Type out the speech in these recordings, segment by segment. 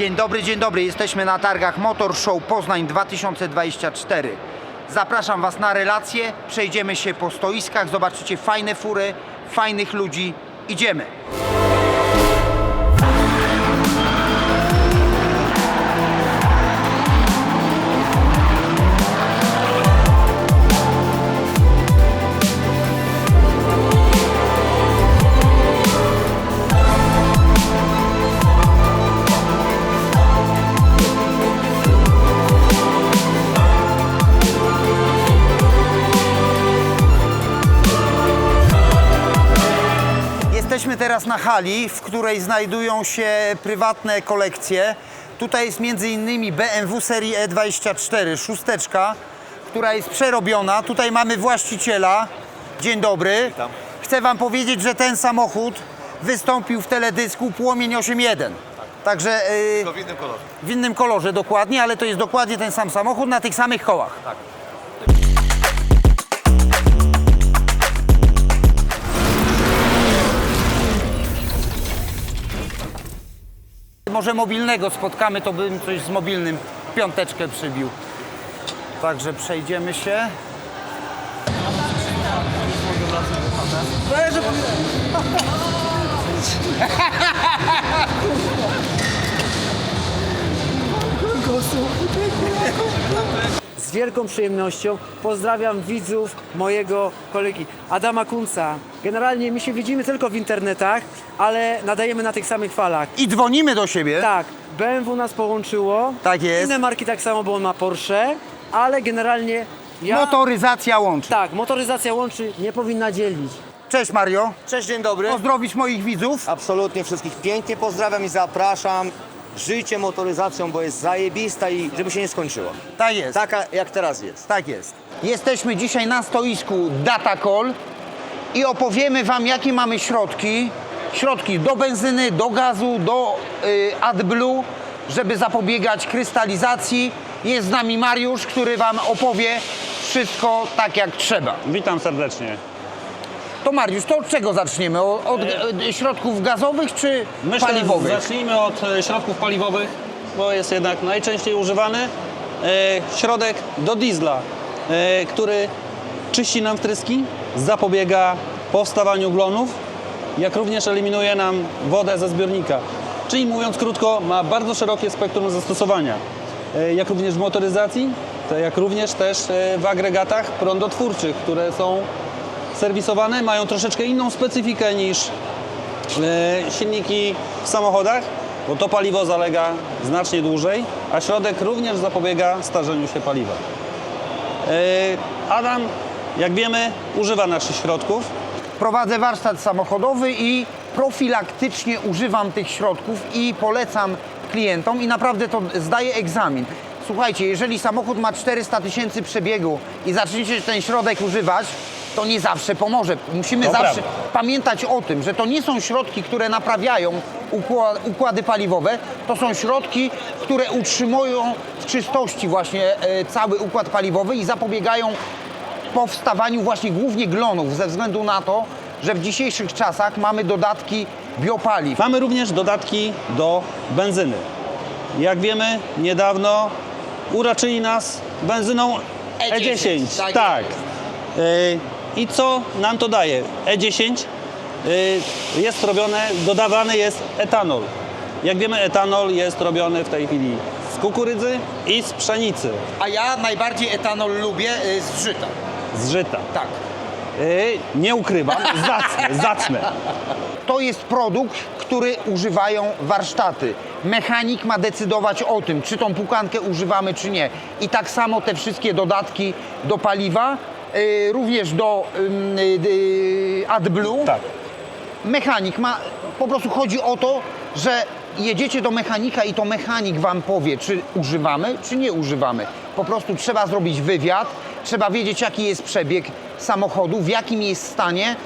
Dzień dobry, dzień dobry. Jesteśmy na targach Motor Show Poznań 2024. Zapraszam Was na relacje. Przejdziemy się po stoiskach, zobaczycie fajne fury, fajnych ludzi. Idziemy. Jesteśmy teraz na hali, w której znajdują się prywatne kolekcje. Tutaj jest m.in. BMW serii E24, szósteczka, która jest przerobiona. Tutaj mamy właściciela. Dzień dobry. Witam. Chcę Wam powiedzieć, że ten samochód wystąpił w teledysku Płomień 8.1. Także yy, w innym kolorze. w innym kolorze dokładnie, ale to jest dokładnie ten sam samochód na tych samych kołach. Tak. Może mobilnego spotkamy, to bym coś z mobilnym piąteczkę przybił. Także przejdziemy się. Z wielką przyjemnością pozdrawiam widzów mojego kolegi Adama Kunca. Generalnie my się widzimy tylko w internetach, ale nadajemy na tych samych falach. I dzwonimy do siebie. Tak, BMW nas połączyło. Tak jest. Inne marki tak samo, bo on ma Porsche, ale generalnie ja... Motoryzacja łączy. Tak, motoryzacja łączy, nie powinna dzielić. Cześć Mario. Cześć, dzień dobry. Pozdrowić moich widzów. Absolutnie wszystkich pięknie pozdrawiam i zapraszam. Żyjcie motoryzacją, bo jest zajebista i żeby się nie skończyło. Tak jest. Taka jak teraz jest. Tak jest. Jesteśmy dzisiaj na stoisku Datacall i opowiemy Wam, jakie mamy środki. Środki do benzyny, do gazu, do y, AdBlue, żeby zapobiegać krystalizacji. Jest z nami Mariusz, który Wam opowie wszystko tak jak trzeba. Witam serdecznie. To Mariusz, to od czego zaczniemy? O- Od, e, środków gazowych czy Myślę, paliwowych? zacznijmy od e, środków paliwowych, bo jest jednak najczęściej używany. E, środek do diesla, e, który czyści nam wtryski, zapobiega powstawaniu glonów, jak również eliminuje nam wodę ze zbiornika. Czyli mówiąc krótko, ma bardzo szerokie spektrum zastosowania. E, jak również w motoryzacji, to jak również też e, w agregatach prądotwórczych, które są serwisowane, mają troszeczkę inną specyfikę niż E, silniki w samochodach, bo to paliwo zalega znacznie dłużej, a środek również zapobiega starzeniu się paliwa. E, Adam, jak wiemy, używa naszych środków. Prowadzę warsztat samochodowy i profilaktycznie używam tych środków i polecam klientom i naprawdę to zdaje egzamin. Słuchajcie, jeżeli samochód ma 400 tysięcy przebiegu i zaczniecie ten środek używać, to nie zawsze pomoże. Musimy To zawsze prawda. pamiętać o tym, że to nie są środki, które naprawiają ukła- układy paliwowe, to są środki, które utrzymują w czystości właśnie e, cały układ paliwowy i zapobiegają powstawaniu właśnie głównie glonów ze względu na to, że w dzisiejszych czasach mamy dodatki biopaliw. Mamy również dodatki do benzyny. Jak wiemy, niedawno uraczyli nas benzyną E10, E10. tak tak. I co nam to daje? E10 e, jest robione, dodawany jest etanol. Jak wiemy, etanol jest robiony w tej chwili z kukurydzy i z pszenicy, A ja najbardziej etanol lubię y, z żyta. z żyta. Tak. E, nie ukrywam, zacne, zacne. To jest produkt, który używają warsztaty. Mechanik ma decydować o tym, czy tą pukankę używamy, czy nie. I tak samo te wszystkie dodatki do paliwa, y, również do y, y, AdBlue. Tak. mechanik ma, po prostu chodzi o to, że jedziecie do mechanika i to mechanik wam powie, czy używamy, czy nie używamy. Po prostu trzeba zrobić wywiad, trzeba wiedzieć, jaki jest przebieg samochodu, w jakim jest stanie,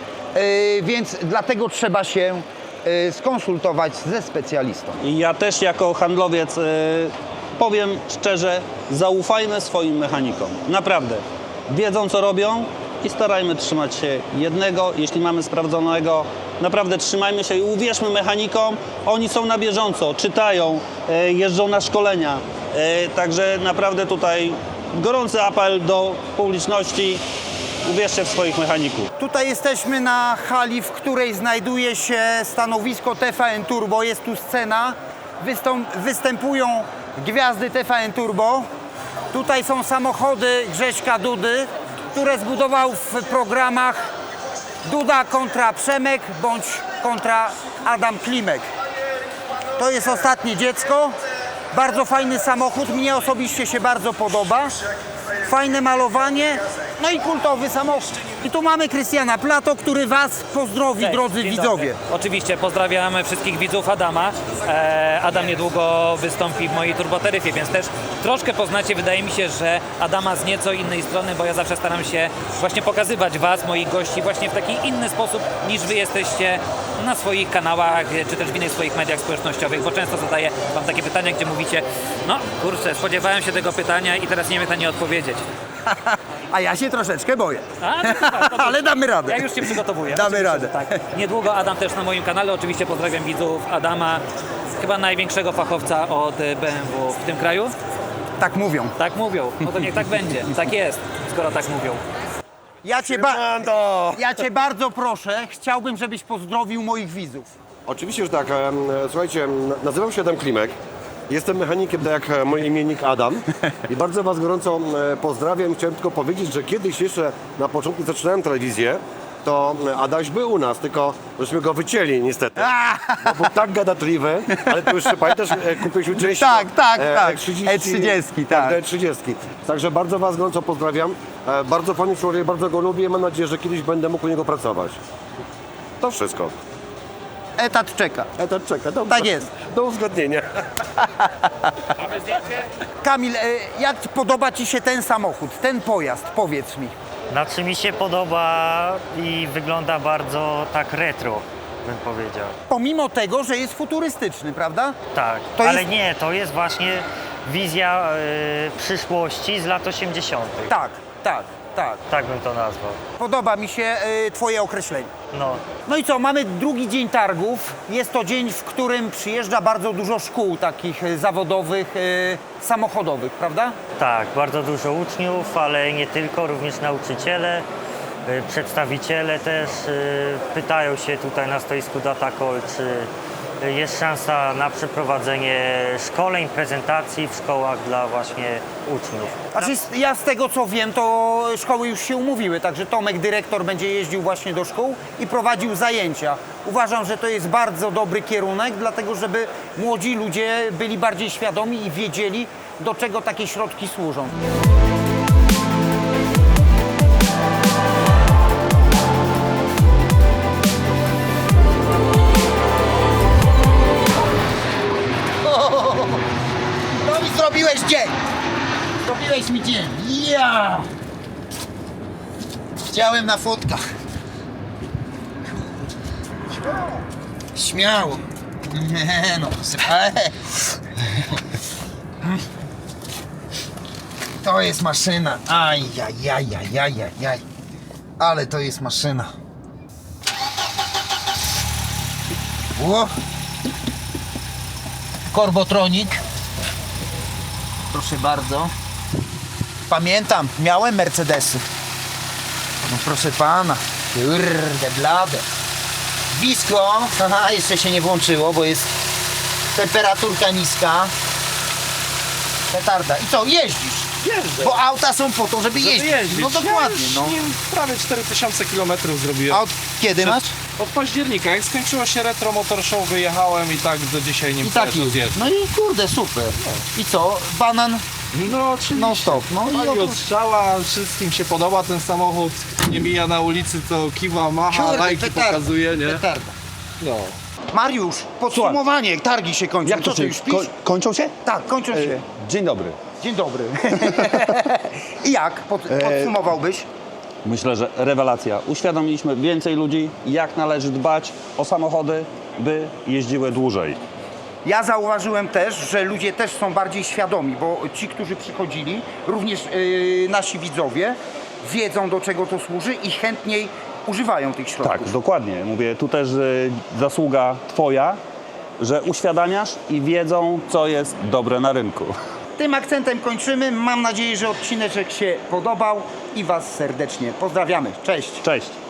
więc dlatego trzeba się skonsultować ze specjalistą. I ja też jako handlowiec powiem szczerze, zaufajmy swoim mechanikom. Naprawdę. Wiedzą co robią i starajmy trzymać się jednego. Jeśli mamy sprawdzonego naprawdę trzymajmy się i uwierzmy mechanikom, oni są na bieżąco, czytają, e, jeżdżą na szkolenia. E, Także naprawdę tutaj gorący apel do publiczności, uwierzcie w swoich mechaników. Tutaj jesteśmy na hali, w której znajduje się stanowisko TVN Turbo. Jest tu scena. Występują gwiazdy TVN Turbo. Tutaj są samochody Grześka Dudy, które zbudował w programach Duda kontra Przemek bądź kontra Adam Klimek. To jest ostatnie dziecko. Bardzo fajny samochód. Mnie osobiście się bardzo podoba. Fajne malowanie. No i kultowy samochód. I tu mamy Krystiana Plato, który Was pozdrowi, Cześć, drodzy dzień widzowie. dobry. Oczywiście pozdrawiamy wszystkich widzów Adama. E, Adam niedługo wystąpi w mojej turboteryfie, więc też troszkę poznacie. Wydaje mi się, że Adama z nieco innej strony, bo ja zawsze staram się właśnie pokazywać Was, moich gości, właśnie w taki inny sposób niż Wy jesteście na swoich kanałach, czy też w innych swoich mediach społecznościowych, bo często zadaję Wam takie pytania, gdzie mówicie, no kurczę, spodziewałem się tego pytania i teraz nie wiem na nie odpowiedzieć. A ja się troszeczkę boję. A, to Ale damy radę. Ja już się przygotowuję. Damy Oczywiście, radę. że Tak. Niedługo Adam też na moim kanale. Oczywiście pozdrawiam widzów Adama, chyba największego fachowca od BMW w tym kraju. Tak mówią. Tak mówią. No to niech tak będzie. Tak jest, skoro tak mówią. Ja cię, ba- ja cię bardzo proszę, chciałbym, żebyś pozdrowił moich widzów. Oczywiście, że tak. Em, Słuchajcie, nazywam się Adam Klimek. Jestem mechanikiem, tak jak e, mój imiennik Adam. I bardzo Was gorąco e, pozdrawiam. Chciałem tylko powiedzieć, że kiedyś jeszcze na początku zaczynałem telewizję, to e, Adaś był u nas, tylko żeśmy go wycięli niestety. Bo był tak gadatliwy, ale to już pamiętasz, kupiliśmy część Tak, tak, tak. E30, E30, tak. E30. Także bardzo Was gorąco pozdrawiam. Bardzo fajny człowiek, bardzo go lubię. Mam nadzieję, że kiedyś będę mógł u niego pracować. To wszystko. Etat czeka. Etat czeka. Do, Tak jest. Do uzgodnienia. Kamil, e, jak podoba Ci się ten samochód, ten pojazd? Powiedz mi. Znaczy mi się podoba i wygląda bardzo tak retro, bym powiedział. Pomimo tego, że jest futurystyczny, prawda? Tak, To ale jest- nie, to jest właśnie wizja y, przyszłości z lat 80. Tak, tak, tak. Tak bym to nazwał. Podoba mi się e, Twoje określenie. No, No i co, mamy drugi dzień targów. Jest to dzień, w którym przyjeżdża bardzo dużo szkół takich e, zawodowych, e, samochodowych, prawda? tak, bardzo dużo uczniów, ale nie tylko, również nauczyciele, y, przedstawiciele też y, pytają się tutaj na stoisku Datacall, czy jest szansa na przeprowadzenie szkoleń, prezentacji w szkołach dla właśnie uczniów. Znaczy, ja z tego co wiem, to szkoły już się umówiły, także Tomek, dyrektor, będzie jeździł właśnie do szkół i prowadził zajęcia. Uważam, że to jest bardzo dobry kierunek, dlatego żeby młodzi ludzie byli bardziej świadomi i wiedzieli, do czego takie środki służą. Dzień! Zrobiłeś mi dzień! Ja! Chciałem na fotkach. Śmiało. Nie no. To jest maszyna. Aj, aj, aj, aj, aj, aj, aj. Ale to jest maszyna. O! Korbotronik. Proszę bardzo. Pamiętam, miałem Mercedesy. No proszę pana, kurde blade. Wisko, aha, jeszcze się nie włączyło, bo jest temperaturka niska. Petarda. I co, jeździsz? Jeżdżę. Bo auta są po to, żeby, jeździć. jeździć. No dokładnie, ja już no. nim prawie 4000 km zrobiłem. A od kiedy masz? Od października, jak skończyło się Retro Motor Show, wyjechałem i tak do dzisiaj nim I tak jeżdżę. No i kurde, super. I co, banan No oczywiście. non stop. No i No od strzała, wszystkim się podoba ten samochód. Nie mija na ulicy, to kiwa, macha, Kurde, lajki petarda, pokazuje, nie? Petarda. No. Mariusz, podsumowanie, targi się kończą. Jak to Co ty się już pisz? ko- kończą się? Tak, kończą się. Dzień dobry. Dzień dobry. I jak pod, E, podsumowałbyś? Myślę, że rewelacja. Uświadomiliśmy więcej ludzi, jak należy dbać o samochody, by jeździły dłużej. Ja zauważyłem też, że ludzie też są bardziej świadomi, bo ci, którzy przychodzili, również yy, nasi widzowie, wiedzą do czego to służy i chętniej używają tych środków. Tak, dokładnie. Mówię, tu też y, zasługa Twoja, że uświadamiasz i wiedzą, co jest dobre na rynku. Tym akcentem kończymy. Mam nadzieję, że odcineczek się podobał i Was serdecznie pozdrawiamy. Cześć! Cześć!